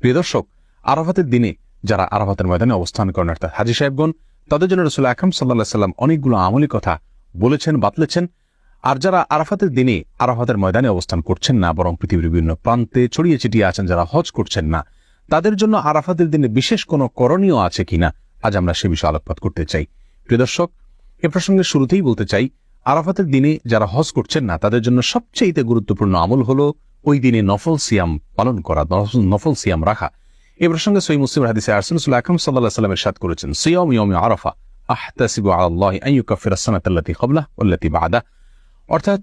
প্রিয় দর্শক, আরাফাতের দিনে যারা আরাফাতের ময়দানে অবস্থান করেন, অর্থাৎ হাজি সাহেবগণ, তাদের জন্য রসুল আকরম সাল্লাহ সাল্লাম অনেকগুলো আমলি কথা বলেছেন, বাতলেছেন। আর যারা আরাফাতের দিনে আরাফাতের ময়দানে অবস্থান করছেন না, বরং পৃথিবীর বিভিন্ন প্রান্তে ছড়িয়ে ছিটিয়ে আছেন, যারা হজ করছেন না, তাদের জন্য আরাফাতের দিনে বিশেষ কোনো করণীয় আছে কিনা, আজ আমরা সে বিষয়ে আলোকপাত করতে চাই। প্রিয় দর্শক, এ প্রসঙ্গে শুরুতেই বলতে চাই, আরাফাতের দিনে যারা হজ করছেন না, তাদের জন্য সবচেয়ে গুরুত্বপূর্ণ আমল হলো ওই দিনে নফল সিয়াম পালন করা, নফল সিয়াম রাখা। এ প্রসঙ্গে সই মুসলিম হাদিসে আরসুল আকরম সাল্লাহ সাল্লামের সাদ করেছেন, সিয়ম ইয়ম আরাফা আহতাসিবু আল্লাহ ওল্লাতি বাদা অর্থাৎ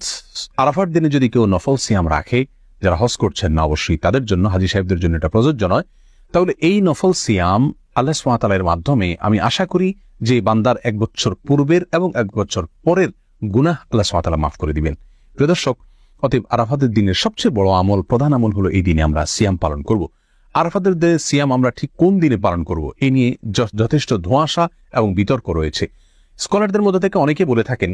আরাফার দিনে যদি কেউ নফল সিয়াম রাখে, যারা হজ করছেন না অবশ্যই তাদের জন্য, হাজি সাহেবদের জন্য এটা প্রযোজ্য নয়। তাহলে এই নফল সিয়াম আল্লাহ মাধ্যমে আমি আশা করি যে বান্দার এক বছর পূর্বের এবং এক বছর পরের গুনাহ আল্লাহ সুমাতালা মাফ করে দিবেন। প্রিয় দর্শক অতএব আরাফাতের দিনের সবচেয়ে বড় আমল, প্রধান আমল হলো এই দিনে আমরা সিয়াম পালন করব। আরাফাতের দিনে সিয়াম আমরা ঠিক কোন দিনে পালন করব? এ নিয়ে যথেষ্ট ধোঁয়াশা এবং বিতর্ক রয়েছে। স্কলারদের মধ্যে থেকে অনেকে বলে থাকেন,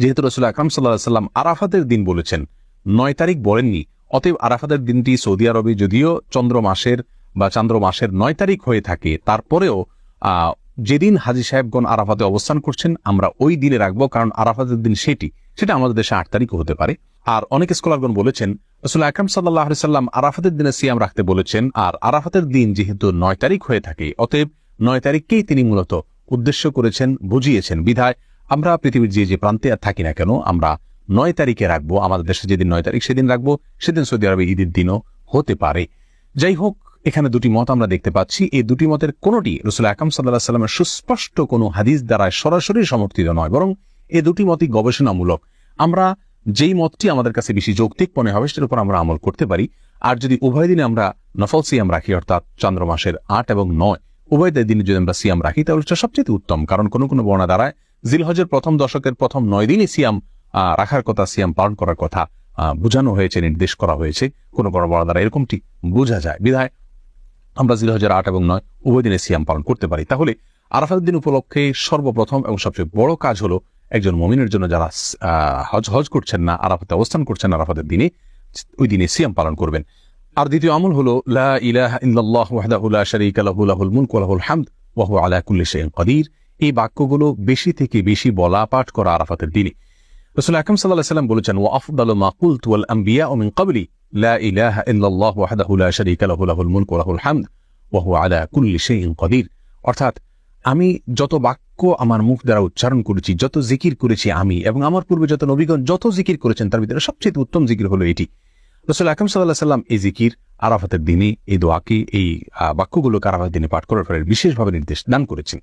যেহেতু রসুল আকরাম সাল্লাহ সাল্লাম আরাফাতের দিন বলেছেন, নয় তারিখ বলেননি, অতএব আরাফাতের দিনটি সৌদি আরবে যদিও চন্দ্র মাসের বা চান্দ্র মাসের নয় তারিখ হয়ে থাকে, তারপরেও যেদিন হাজি সাহেবগণ আরাফাতে অবস্থান করছেন, আমরা ওই দিনে রাখব, কারণ আরাফাতের দিন সেটি, সেটা আমাদের দেশে আট তারিখও হতে পারে। আর অনেক স্কলারগণ বলেছেন, রসুল আকরাম সাল্লাহ সাল্লাম আরাফাতের দিনে সিয়াম রাখতে বলেছেন, আর আরাফাতের দিন যেহেতু নয় তারিখ হয়ে থাকে, অতএব নয় তারিখকেই তিনি মূলত উদ্দেশ্য করেছেন, বুঝিয়েছেন। বিধায় আমরা পৃথিবীর যে যে প্রান্তে আর থাকি না কেন, আমরা নয় তারিখে রাখব, আমাদের দেশে যেদিন নয় তারিখ সেদিন রাখব, সেদিন সৌদি আরবে ঈদের দিনও হতে পারে। যাই হোক, এখানে দুটি মত আমরা দেখতে পাচ্ছি। এই দুটি মতের কোনটি রসুল আকাম সাল্লাহ সাল্লামের সুস্পষ্ট কোনো হাদিস দ্বারা সরাসরি সমর্থিত নয়, বরং এই দুটি মতই গবেষণামূলক। আমরা যেই মতটি আমাদের কাছে বেশি যৌক্তিক মনে হবে, সেটার উপর আমরা আমল করতে পারি। আর যদি উভয় দিনে আমরা নফল সিয়াম রাখি, অর্থাৎ চন্দ্র মাসের আট এবং নয়, উভয় দিনে যদি আমরা সিয়াম রাখি, তাহলে সেটা সবচেয়ে উত্তম। কারণ কোনো কোনো বর্ণা দ্বারায় জিলহজের প্রথম দশকের প্রথম নয় দিনই সিয়াম রাখার কথা, সিয়াম পালন করার কথা বোঝানো হয়েছে, নির্দেশ করা হয়েছে। কোনো বড় বড় দ্বারা এরকমটি বোঝা যায়। বিধায় আমরা জিলহজের আট এবং নয় উভয় দিনে সিয়াম পালন করতে পারি। তাহলে আরাফাত দিন উপলক্ষে সর্বপ্রথম এবং সবচেয়ে বড় কাজ হলো একজন মমিনের জন্য যারা হজ হজ করছেন না, আরাফাতে অবস্থান করছেন আরাফাতের দিনে, ওই দিনে সিয়াম পালন করবেন। আর দ্বিতীয় আমল হল, লা ইলাহ এই বাক্যগুলো বেশি থেকে বেশি বলা পাঠ করা আরাফাতের দিনে। রসুল আকরম সাল্লাম বলেছেন ও মিন লাহুল অর্থাৎ আমি যত বাক্য আমার মুখ দ্বারা উচ্চারণ করেছি, যত জিকির করেছি আমি এবং আমার পূর্বে যত নবীগণ যত জিকির করেছেন, তার ভিতরে সবচেয়ে উত্তম জিকির হলো এটি। রসুল আকরম সাল্লাহ সাল্লাম এই জিকির আরাফাতের দিনে, এই দোয়াকে, এই বাক্যগুলোকে আরাফাতের দিনে পাঠ করার ফলে বিশেষভাবে নির্দেশ দান করেছেন।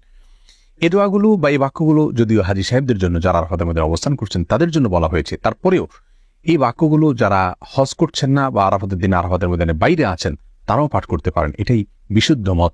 এ দোয়াগুলো বা এই বাক্যগুলো যদিও হাজি সাহেবদের জন্য যারা আরাফাতের মধ্যে অবস্থান করছেন, তাদের জন্য বলা হয়েছে। তারপরেও এই বাক্যগুলো যারা হজ করছেন না বা আরাফাতের দিনে আরাফাতের ময়দানে বাইরে আছেন, তারাও পাঠ করতে পারেন। এটাই বিশুদ্ধ মত।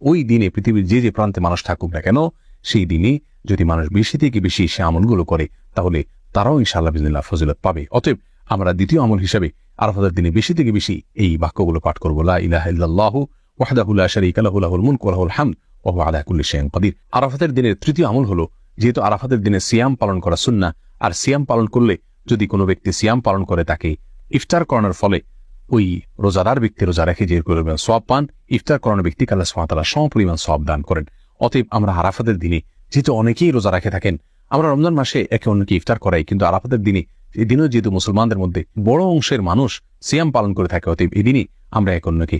ওই দিনে পৃথিবীর যে যে প্রান্তে মানুষ থাকুক না কেন, সেই দিনে যদি মানুষ বেশি থেকে বেশি সে আমলগুলো করে, তাহলে তারাও ইনশাআল্লাহ বিজনিল্লাহ ফজিলত পাবে। অতএব আমরা দ্বিতীয় আমল হিসাবে আরাফাতের দিনে বেশি থেকে বেশি এই বাক্যগুলো পাঠ করব। লা আরাফাতের দিনের তৃতীয় আমল হলো, যেহেতু আরাফাতের দিনে সিয়াম পালন করা সুন্না আর সিয়াম পালন করলে যদি কোনো ব্যক্তি সিয়াম পালন করে তাকে ইফতার করানোর ফলে ওই রোজাদার ব্যক্তি রোজা রেখে যে পরিমাণ সব পান, ইফতার করানোর ব্যক্তি কাল্লা সোহাতালা সম পরিমাণ সব দান করেন। অতএব আমরা আরাফাতের দিনে যেহেতু অনেকেই রোজা রেখে থাকেন, আমরা রমজান মাসে একে অন্যকে ইফতার করাই, কিন্তু আরাফাতের দিনে, এই দিনও যেহেতু মুসলমানদের মধ্যে বড় অংশের মানুষ সিয়াম পালন করে থাকে, অতএব এই দিনই আমরা এক অন্যকে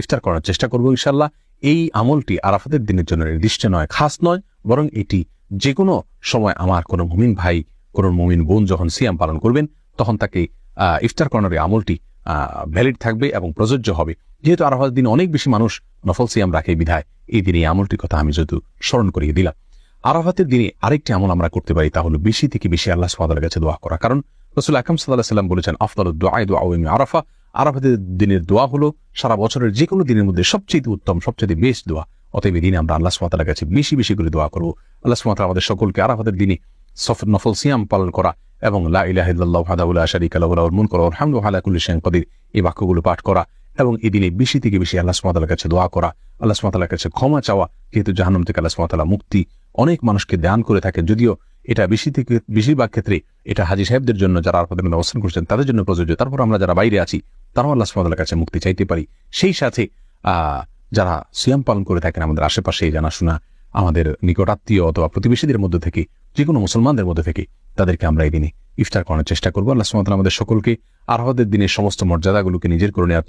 ইফতার করার চেষ্টা করব ইনশাল্লাহ এই আমলটি আরাফাতের দিনের জন্য নির্দিষ্ট নয়, খাস নয়, বরং এটি যে কোনো সময় আমার কোনো মুমিন ভাই, কোনো মুমিন বোন যখন সিয়াম পালন করবেন, তখন তাকে ইফতার করানোর আমলটি ভ্যালিড থাকবে এবং প্রযোজ্য হবে। যেহেতু আরাফাতের দিন অনেক বেশি মানুষ নফল সিয়াম রাখে বিধায়, এই দিনে এই আমলটির কথা আমি যেহেতু স্মরণ করিয়ে দিলাম। আরাফাতের দিনে আরেকটি আমল আমরা করতে পারি তা হলো বেশি থেকে বেশি আল্লাহ সাদার কাছে দোয়া করা। কারণ রসুল আকরম সাল্লাহ সাল্লাম বলেছেন আফতাল দোয়াই দোয়া দোয়া আরাফা। আরাফাতের দিনের দোয়া হলো সারা বছরের যে কোনো দিনের মধ্যে সবচেয়ে উত্তম সবচেয়ে বেশ দোয়া। অতএব দিনে আমরা আল্লাহ সুমাতার কাছে বেশি বেশি করে দোয়া করব। আল্লাহ সুমাতা আমাদের সকলকে আরাফাতের দিনে সফর নফল সিয়াম পালন করা এবং লা এই বাক্যগুলো পাঠ করা এবং এই দিনে বেশি থেকে বেশি আল্লাহ সুমাতার কাছে দোয়া করা। আল্লাহ সুমাতার কাছে ক্ষমা চাওয়া, যেহেতু জাহান্নাম থেকে আল্লাহ সুমাতালা মুক্তি অনেক মানুষকে দান করে থাকে যদিও এটা বেশি থেকে, বেশিরভাগ ক্ষেত্রে এটা হাজি সাহেবদের জন্য যারা আরাফাতের মধ্যে অবস্থান করছেন তাদের জন্য প্রযোজ্য। তারপর আমরা যারা বাইরে আছি, তারাও আল্লাহ সুমাতার কাছে মুক্তি চাইতে পারি। সেই সাথে যারা সিয়াম পালন করে থাকেন আমাদের আশেপাশে জানাশোনা আমাদের নিকটাত্মীয় অথবা প্রতিবেশীদের মধ্যে থেকে যে কোনো মুসলমানদের মধ্যে থেকে তাদেরকে আমরা এই দিনে ইফতার করানোর চেষ্টা করব। আল্লাহ সুমাত আমাদের সকলকে আরহাদের দিনের সমস্ত মর্যাদাগুলোকে নিজের করে নেওয়ার